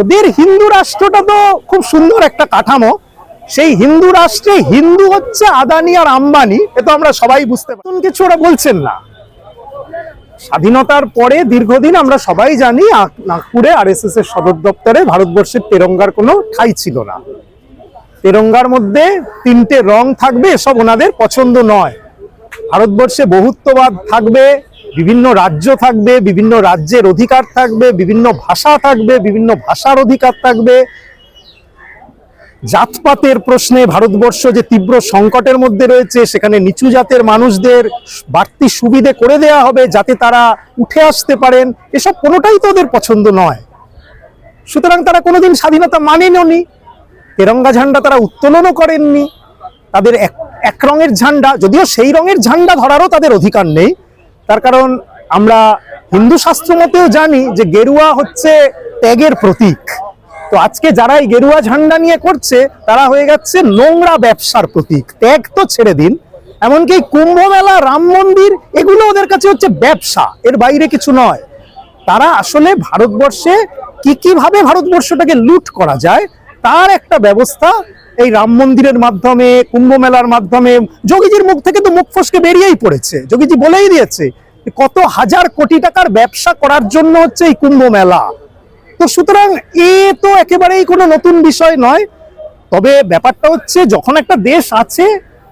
ওদের হিন্দু রাষ্ট্রটা তো খুব সুন্দর একটা কাঠামো। সেই হিন্দু রাষ্ট্রে হিন্দু হচ্ছে আদানি আর আম্বানি, এ তো আমরা সবাই বুঝতে পারি। কিছু ওরা বলছেন না। স্বাধীনতার পরে দীর্ঘদিন আমরা সবাই জানি নাগপুরে এস এর সদর দপ্তরে ভারতবর্ষের তেরঙ্গার কোনো ঠাই ছিল না। তেরঙ্গার মধ্যে তিনটে রং থাকবে, এসব ওনাদের পছন্দ নয়। ভারতবর্ষে বহুত্ববাদ থাকবে বিভিন্ন রাজ্য থাকবে, বিভিন্ন রাজ্যের অধিকার থাকবে, বিভিন্ন ভাষা থাকবে, বিভিন্ন ভাষার অধিকার থাকবে। জাতপাতের প্রশ্নে ভারতবর্ষ যে তীব্র সংকটের মধ্যে রয়েছে, সেখানে নিচু জাতের মানুষদের বাড়তি সুবিধে করে দেয়া হবে যাতে তারা উঠে আসতে পারেন, এসব কোনোটাই তো ওদের পছন্দ নয়। সুতরাং তারা কোনোদিন স্বাধীনতা মানেননি তেরঙ্গা ঝান্ডা তারা উত্তোলনও করেননি। তাদের এক এক রঙের ঝান্ডা, যদিও সেই রঙের ঝান্ডা ধরারও তাদের অধিকার নেই। তার কারণ আমরা হিন্দু শাস্ত্র মতেও জানি যে গেরুয়া হচ্ছে ত্যাগের প্রতীক। তো আজকে যারা এই গেরুয়া ঝান্ডা নিয়ে করছে, তারা হয়ে যাচ্ছে নোংরা ব্যবসার প্রতীক। ত্যাগ তো ছেড়ে দিন। এমনকি কুম্ভ মেলা, রাম মন্দির, এগুলো ওদের কাছে হচ্ছে ব্যবসা। এর বাইরে কিছু নয়। তারা আসলে ভারতবর্ষে কি কীভাবে ভারতবর্ষটাকে লুট করা যায়, তার একটা ব্যবস্থা এই রাম মন্দিরের মাধ্যমে, কুম্ভ মেলার মাধ্যমে, যোগীজির মুখ থেকে তো মুখ ফসকে বেরিয়েই পড়েছে। যোগীজি বলেই দিয়েছে কত হাজার কোটি টাকার ব্যবসা করার জন্য হচ্ছে এই কুম্ভ মেলা। তো সুতরাং এ তো একেবারেই কোনো নতুন বিষয় নয়। তবে ব্যাপারটা হচ্ছে, যখন একটা দেশ আছে,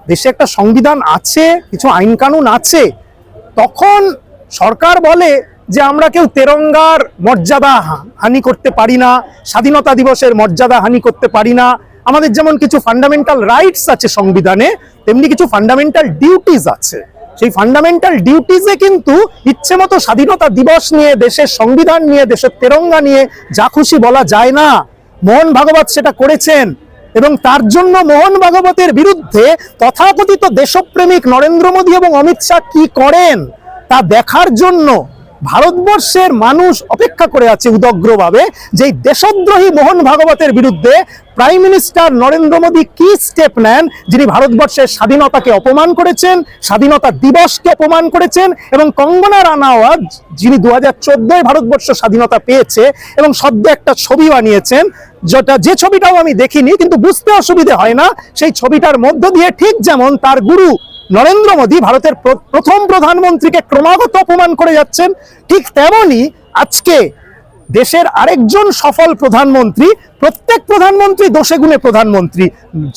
দেশে একটা সংবিধান আছে, কিছু আইন কানুন আছে, তখন সরকার বলে যে আমরা কেউ তেরঙ্গার মর্যাদা হানি করতে পারি না, স্বাধীনতা দিবসের মর্যাদা হানি করতে পারি না আমাদের যেমন কিছু ফান্ডামেন্টাল রাইটস আছে সংবিধানে, তেমনি কিছু ফান্ডামেন্টাল ডিউটিস আছে। সেই ফান্ডামেন্টাল ডিউটিসে কিন্তু ইচ্ছে মতো স্বাধীনতা দিবস নিয়ে, দেশের সংবিধান নিয়ে, দেশের তেরঙ্গা নিয়ে যা খুশি বলা যায় না। মোহন ভাগবত সেটা করেছেন এবং তার জন্য মোহন ভাগবতের বিরুদ্ধে তথাকথিত দেশপ্রেমিক নরেন্দ্র মোদী এবং অমিত শাহ কি করেন তা দেখার জন্য ভারতবর্ষের মানুষ অপেক্ষা করে আছে উদগ্রভাবে যে দেশদ্রোহী মোহন ভাগবতের বিরুদ্ধে প্রাইম মিনিস্টার নরেন্দ্র মোদী কি স্টেপ নেন, যিনি ভারতবর্ষের স্বাধীনতাকে অপমান করেছেন, স্বাধীনতা দিবসকে অপমান করেছেন এবং কঙ্গনা রানাওয়াত, যিনি দু হাজার ভারতবর্ষ স্বাধীনতা পেয়েছে এবং সদ্য একটা ছবি বানিয়েছেন, যেটা যে ছবিটাও আমি দেখিনি, কিন্তু বুঝতে অসুবিধে হয় না, সেই ছবিটার মধ্য দিয়ে ঠিক যেমন তার গুরু নরেন্দ্র মোদী ভারতের প্র- প্রথম প্রধানমন্ত্রীকে ক্রমাগত অপমান করে যাচ্ছেন। ঠিক তেমনি আজকে দেশের আরেকজন সফল প্রধানমন্ত্রী, প্রত্যেক প্রধানমন্ত্রী দোষে গুণে প্রধানমন্ত্রী।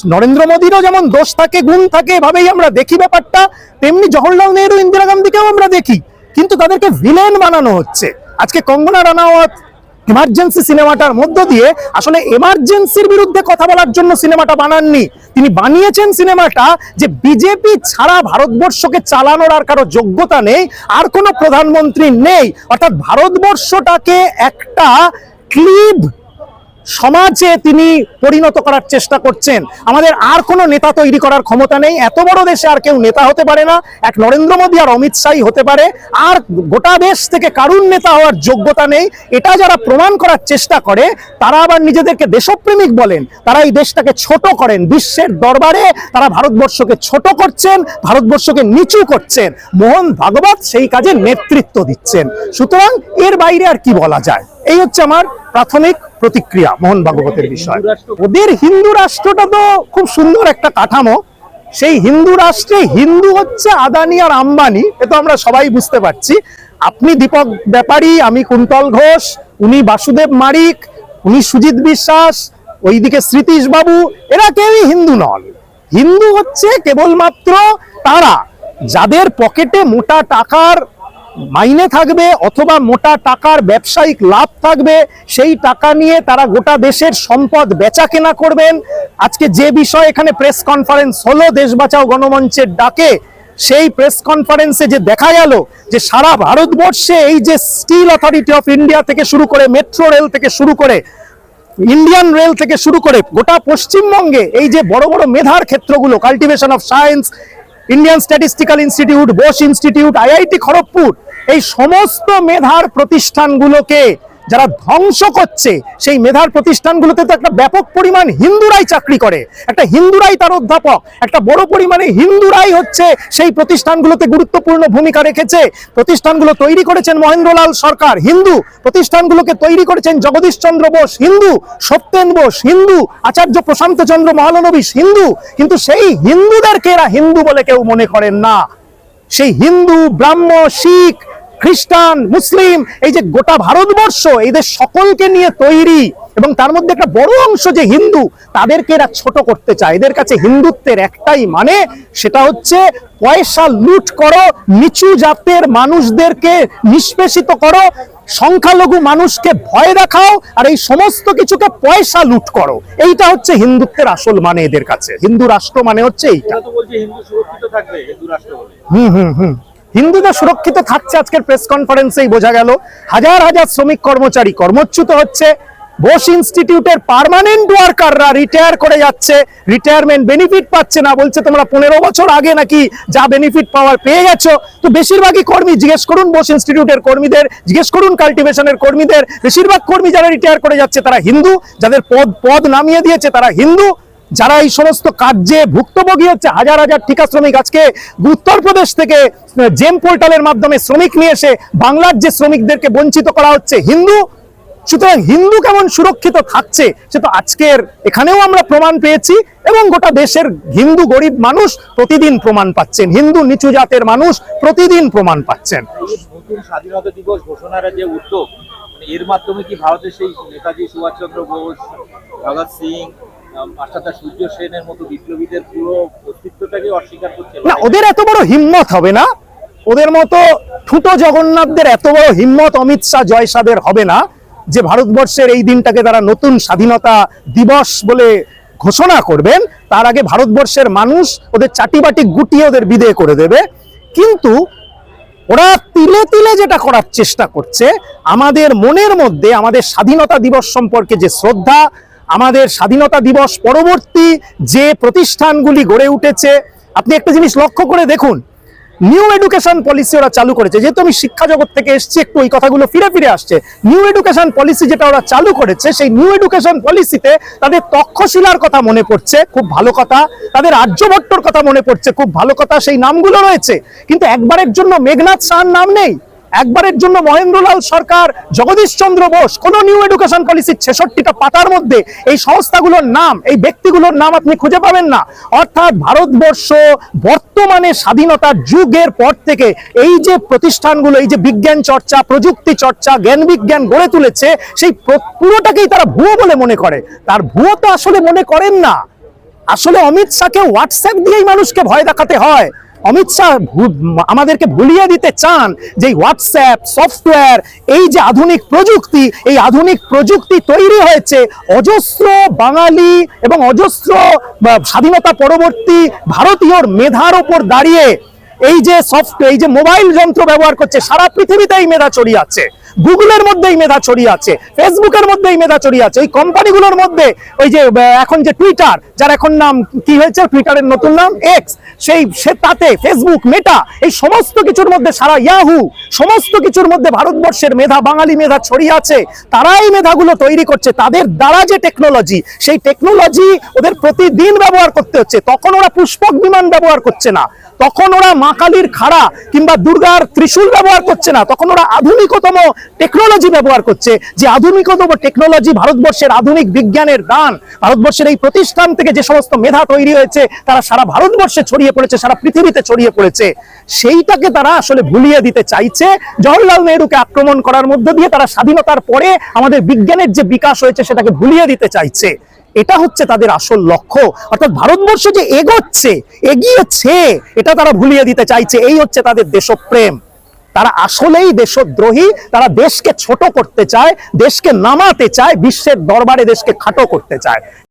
নরেন্দ্র মোদীরও যেমন দোষ থাকে, গুণ থাকে, এভাবেই আমরা দেখি ব্যাপারটা। তেমনি জওহরলাল নেহরু, ইন্দিরা গান্ধীকেও আমরা দেখি। কিন্তু তাদেরকে ভিলেন বানানো হচ্ছে। আজকে কঙ্গনা রানাওয়াত এমার্জেন্সি সিনেমাটার মধ্য দিয়ে আসলে এমার্জেন্সির বিরুদ্ধে কথা বলার জন্য সিনেমাটা বানাননি। তিনি বানিয়েছেন সিনেমাটা যে বিজেপি ছাড়া ভারতবর্ষকে চালানোর আর কারও যোগ্যতা নেই, আর কোনো প্রধানমন্ত্রী নেই। অর্থাৎ ভারতবর্ষটাকে একটা ক্লিব সমাজে তিনি পরিণত করার চেষ্টা করছেন। আমাদের আর কোনো নেতা তৈরি করার ক্ষমতা নেই। এত বড় দেশে আর কেউ নেতা হতে পারে না। এক নরেন্দ্র মোদী আর অমিত শাহই হতে পারে। আর গোটা দেশ থেকে কারুর নেতা হওয়ার যোগ্যতা নেই। এটা যারা প্রমাণ করার চেষ্টা করে, তারা আবার নিজেদেরকে দেশপ্রেমিক বলেন। তারা এই দেশটাকে ছোট করেন। বিশ্বের দরবারে তারা ভারতবর্ষকে ছোট করছেন, ভারতবর্ষকে নিচু করছেন। মোহন ভাগবত সেই কাজে নেতৃত্ব দিচ্ছেন। সুতরাং এর বাইরে আর কি বলা যায়? এই হচ্ছে আমার প্রাথমিক প্রতিক্রিয়া মোহন ভাগবতের বিষয়। ওদের হিন্দু রাষ্ট্রটা তো খুব সুন্দর একটা কাঠামো। সেই হিন্দু রাষ্ট্রে হিন্দু হচ্ছে আদানি আর আম্বানি, এ তো আমরা সবাই বুঝতে পারছি। আপনি দীপক ব্যাপারী, আমি কুন্তল ঘোষ, উনি বাসুদেব মারিক, উনি সুজিত বিশ্বাস, ওইদিকে স্মৃতীশ বাবু, এরা কেউই হিন্দু নন। হিন্দু হচ্ছে কেবলমাত্র তারা যাদের পকেটে মোটা টাকার মাইনে থাকবে অথবা মোটা টাকার ব্যবসায়িক লাভ থাকবে, সেই টাকা নিয়ে তারা গোটা দেশের সম্পদ বেচা কেনা করবেন। আজকে যে বিষয় এখানে প্রেস কনফারেন্স হলো, দেশ বাঁচাও গণমঞ্চের ডাকে, সেই প্রেস কনফারেন্সে যে দেখা গেল যে সারা ভারতবর্ষে এই যে স্টিল অথরিটি অফ ইন্ডিয়া থেকে শুরু করে মেট্রো রেল থেকে শুরু করে ইন্ডিয়ান রেল থেকে শুরু করে, গোটা পশ্চিমবঙ্গে এই যে বড় বড় মেধার ক্ষেত্রগুলো cultivation of science Indian statistical institute Bose institute IIT Kharagpur এই সমস্ত মেধার প্রতিষ্ঠানগুলোকে যারা ধ্বংস করছে, সেই মেধার প্রতিষ্ঠানগুলোতে তো একটা ব্যাপক পরিমাণ হিন্দুরাই চাকরি করে। একটা হিন্দুরাই তার অধ্যাপক, একটা বড় পরিমাণে হিন্দুরাই হচ্ছে সেই প্রতিষ্ঠানগুলোতে গুরুত্বপূর্ণ ভূমিকা রেখেছে। প্রতিষ্ঠানগুলো তৈরি করেছেন মহেন্দ্রলাল সরকার, হিন্দু। প্রতিষ্ঠানগুলোকে তৈরি করেছেন জগদীশ চন্দ্র বোস, হিন্দু। সত্যেন বোস, হিন্দু। আচার্য প্রশান্ত চন্দ্র মহালনবিশ, হিন্দু। কিন্তু সেই হিন্দুদেরকে এরা হিন্দু বলে কেউ মনে করেন না। সেই হিন্দু, ব্রাহ্ম, শিখ খ্রিস্টান মুসলিম এই যে গোটা ভারতবর্ষ এদের সকলকে নিয়ে তৈরি এবং তার মধ্যে একটা বড় অংশ যে হিন্দু তাদেরকে এরা ছোট করতে চায়। এদের কাছে হিন্দুত্বের একটাই মানে সেটা হচ্ছে পয়সা লুট করো নিচু জাতের মানুষদেরকে নিষ্পেষিত করো সংখ্যালঘু মানুষকে ভয় দেখাও আর এই সমস্ত কিছুকে পয়সা লুট করো। এইটা হচ্ছে হিন্দুত্বের আসল মানে এদের কাছে। হিন্দু রাষ্ট্র মানে হচ্ছে এইটা। হুম হুম হুম। হিন্দুদের সুরক্ষিত থাকছে আজকের প্রেস কনফারেন্সেই বোঝা গেল। হাজার হাজার শ্রমিক কর্মচারী কর্মচ্যুত হচ্ছে। বোস ইনস্টিটিউটের পার্মানেন্ট ওয়ার্কাররা রিটায়ার করে যাচ্ছে। রিটায়ারমেন্ট বেনিফিট পাচ্ছে না, বলছে তোমরা পনেরো বছর আগে নাকি যা বেনিফিট পাওয়ার পেয়ে গেছো। তো বেশিরভাগই কর্মী, জিজ্ঞেস করুন বোস ইনস্টিটিউটের কর্মীদের, জিজ্ঞেস করুন কাল্টিভেশনের কর্মীদের। বেশিরভাগ কর্মী যারা রিটায়ার করে যাচ্ছে, তারা হিন্দু। যাদের পদ পদ নামিয়ে দিয়েছে, তারা হিন্দু। যারা এই সমস্ত কার্যে ভুক্তভোগী হচ্ছে, হাজার হাজার ঠিকা শ্রমিক আজকে উত্তরপ্রদেশ থেকে জেম পোর্টালের মাধ্যমে শ্রমিক নিয়ে এসে বাংলার যে শ্রমিকদেরকে বঞ্চিত করা হচ্ছে, হিন্দু? সুতরাং হিন্দু কেমন সুরক্ষিত থাকছে, সে তো আজকের এখানেও আমরা প্রমাণ পেয়েছি এবং গোটা দেশের হিন্দু গরিব মানুষ প্রতিদিন প্রমাণ পাচ্ছেন, হিন্দু নিচু জাতের মানুষ প্রতিদিন প্রমাণ পাচ্ছেন। স্বাধীনতা দিবস ঘোষণার যে উদ্যোগ মানে এর মাধ্যমে কি ভারতের সেই নেতাজি সুভাষচন্দ্র বোস, ভগৎ সিং মাস্টারদা সূর্য সেনের মতো বিপ্লবীদের পুরো অস্তিত্বটাকে অস্বীকার করছে। না, ওদের এত বড় হিম্মত হবে না। ওদের মতো ঠুটো জগন্নাথদের এত বড় হিম্মত অমিত শাহ, জয় শাহের হবে না, যে ভারতবর্ষের এই দিনটাকে তারা নতুন স্বাধীনতা দিবস বলে ঘোষণা করবেন। তার আগে ভারতবর্ষের মানুষ ওদের চাটিবাটি গুটিয়ে ওদের বিদেয় করে দেবে। কিন্তু ওরা তিলে তিলে যেটা করার চেষ্টা করছে, আমাদের মনের মধ্যে আমাদের স্বাধীনতা দিবস সম্পর্কে যে শ্রদ্ধা আমাদের স্বাধীনতা দিবস পরবর্তী যে প্রতিষ্ঠানগুলি গড়ে উঠেছে, আপনি একটা জিনিস লক্ষ্য করে দেখুন নিউ এডুকেশন পলিসি ওরা চালু করেছে। যেহেতু আমি শিক্ষা জগৎ থেকে এসেছি, একটু ওই কথাগুলো ফিরে ফিরে আসছে। নিউ এডুকেশন পলিসি যেটা ওরা চালু করেছে, সেই নিউ এডুকেশন পলিসিতে তাদের তক্ষশিলার কথা মনে পড়ছে, খুব ভালো কথা। তাদের আর্যভট্টর কথা মনে পড়ছে, খুব ভালো কথা। সেই নামগুলো রয়েছে। কিন্তু একবারের জন্য মেঘনাথ শাহর নাম নেই। একবারের জন্য মহেন্দ্রলাল সরকার, জগদীশ চন্দ্র বোস, কোন নিউ এডুকেশন পলিসির ছেষট্টিটা পাতার মধ্যে এই সংস্থাগুলোর নাম, এই ব্যক্তিগুলোর নাম আপনি খুঁজে পাবেন না। অর্থাৎ ভারতবর্ষ বর্তমানে স্বাধীনতার যুগের পর থেকে এই যে প্রতিষ্ঠানগুলো, এই যে বিজ্ঞান চর্চা, প্রযুক্তি চর্চা, জ্ঞান বিজ্ঞান গড়ে তুলেছে, সেই প্র- পুরোটাকেই তারা ভুয়ো বলে মনে করে। তার ভুয়ো তো আসলে মনে করেন না। আসলে অমিত শাহকে হোয়াটসঅ্যাপ দিয়েই মানুষকে ভয় দেখাতে হয়। অমিত শাহ আমাদেরকে ভুলিয়ে দিতে চান যে হোয়াটসঅ্যাপ সফটওয়্যার এই যে আধুনিক প্রযুক্তি, এই আধুনিক প্রযুক্তি তৈরি হয়েছে, অজস্র বাঙালি এবং অজস্র স্বাধীনতা পরবর্তী ভারতীয়র মেধার ওপর দাঁড়িয়ে এই যে সফট এই যে মোবাইল যন্ত্র ব্যবহার করছে, সারা পৃথিবীতে এই মেধা ছড়িয়ে আছে। গুগলের মধ্যে এই মেধা ছড়িয়ে আছে ফেসবুকের মধ্যে এই মেধা ছড়িয়ে আছে ওই কোম্পানিগুলোর মধ্যে, ওই যে এখন যে টুইটার যার এখন নাম কি হয়েছে? টুইটারের নতুন নাম এক্স সেই সে তাতে ফেসবুক মেটা এই সমস্ত কিছুর মধ্যে সারা ইয়াহু সমস্ত কিছুর মধ্যে ভারতবর্ষের মেধা, বাঙালি মেধা ছড়িয়ে আছে। তারা এই মেধাগুলো তৈরি করছে। তাদের দ্বারা যে টেকনোলজি সেই টেকনোলজি ওদের প্রতিদিন ব্যবহার করতে হচ্ছে। তখন ওরা পুষ্পক বিমান ব্যবহার করছে না। তখন ওরা মা কালীর খাড়া কিংবা দুর্গার ত্রিশূল ব্যবহার করছে না। তখন ওরা আধুনিকতম টেকনোলজি ব্যবহার করছে। যে আধুনিকতম টেকনোলজি ভারতবর্ষের আধুনিক বিজ্ঞানের দান, ভারতবর্ষের এই প্রতিষ্ঠান থেকে যে সমস্ত মেধা তৈরি হয়েছে, তারা সারা ভারতবর্ষে ছড়িয়ে পড়েছে, সারা পৃথিবীতে ছড়িয়ে পড়েছে, সেইটাকে তারা আসলে ভুলিয়ে দিতে চাইছে। জওহরলাল নেহরুকে আক্রমণ করার মধ্য দিয়ে তারা স্বাধীনতার পরে আমাদের বিজ্ঞানের যে বিকাশ হয়েছে, সেটাকে ভুলিয়ে দিতে চাইছে। এটা হচ্ছে তাদের আসল লক্ষ্য। অর্থাৎ ভারতবর্ষ যে এগোচ্ছে, এগিয়েছে, এটা তারা ভুলিয়ে দিতে চাইছে। এই হচ্ছে তাদের দেশপ্রেম। তারা আসলেই দেশদ্রোহী, তারা দেশকে ছোট করতে চায়, দেশকে নামাতে চায়, বিশ্বের দরবারে দেশকে খাটো করতে চায়।